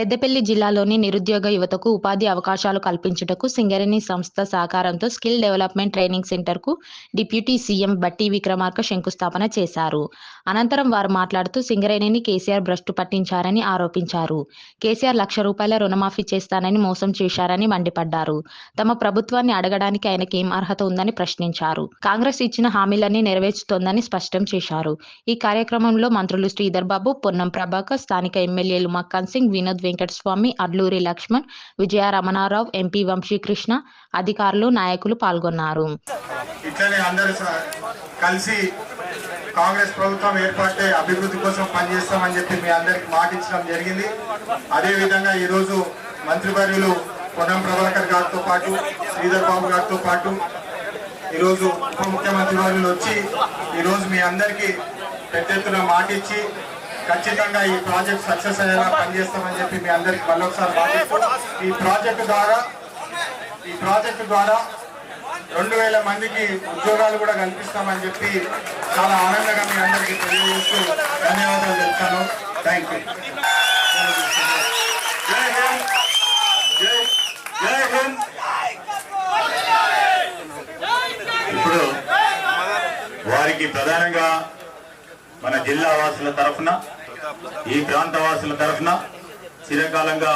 పెద్దపల్లి జిల్లాలోని నిరుద్యోగ యువతకు ఉపాధి అవకాశాలు కల్పించుటకు సింగరేణి సంస్థ సహకారంతో స్కిల్ డెవలప్మెంట్ ట్రైనింగ్ సెంటర్కు డిప్యూటీ సీఎం బట్టి విక్రమార్క శంకుస్థాపన చేశారు. అనంతరం వారు మాట్లాడుతూ సింగరేణిని కేసీఆర్ భ్రష్టు పట్టించారని ఆరోపించారు. కేసీఆర్ లక్ష రూపాయల రుణమాఫీ చేస్తానని మోసం చేశారని మండిపడ్డారు. తమ ప్రభుత్వాన్ని అడగడానికి ఆయనకి ఏం అర్హత ఉందని ప్రశ్నించారు. కాంగ్రెస్ ఇచ్చిన హామీలన్నీ నెరవేర్చుతోందని స్పష్టం చేశారు. ఈ కార్యక్రమంలో మంత్రులు శ్రీధర్ బాబు పొన్నం ప్రభాకర్ స్థానిక ఎమ్మెల్యేలు మక్కాన్ సింగ్ వినోద్ వెంకటస్వామి అడ్లూరి లక్ష్మణ్ విజయ రమణారావు ఎంపీ వంశీకృష్ణ అధికారులు నాయకులు పాల్గొన్నారు. కలిసి కాంగ్రెస్ ప్రభుత్వం ఏర్పడితే అభివృద్ధి కోసం పనిచేస్తామని చెప్పి మీ అందరికి మాట ఇచ్చడం జరిగింది అదేవిధంగా ఈరోజు మంత్రివర్యులు పొన్నం ప్రభాకర్ గారితో పాటు శ్రీధర్ బాబు గారితో పాటు ఈరోజు ఉప ముఖ్యమంత్రి వర్యులు వచ్చి ఈరోజు మీ అందరికీ పెద్ద ఎత్తున మాట ఇచ్చి ఖచ్చితంగా ఈ ప్రాజెక్ట్ సక్సెస్ అయ్యేలా పనిచేస్తామని చెప్పి మీ అందరికి మళ్ళొకసారి ఇస్తూ ఈ ప్రాజెక్టు ద్వారా ఈ ప్రాజెక్టు ద్వారా రెండు వేల మందికి ఉద్యోగాలు కూడా కల్పిస్తామని చెప్పి చాలా ఆనందంగా మీ అందరికీ తెలియజేస్తూ ధన్యవాదాలు చెప్తాను థ్యాంక్ యూ ఇప్పుడు వారికి ప్రధానంగా మన జిల్లా వాసుల తరఫున ఈ ప్రాంత వాసుల తరఫున చిరకాలంగా